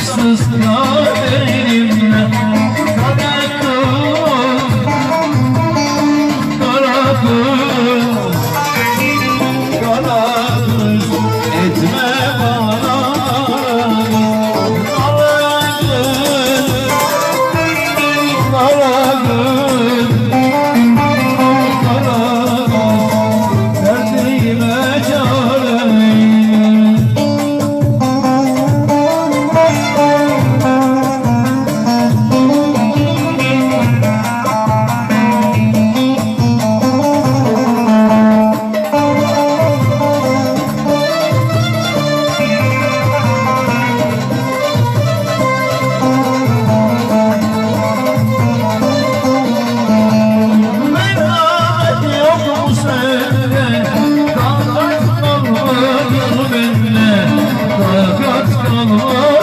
Haksızlığa benimle Kader kız Kara kız Kara kız Etme bana. Kara kız Kara kız Oh,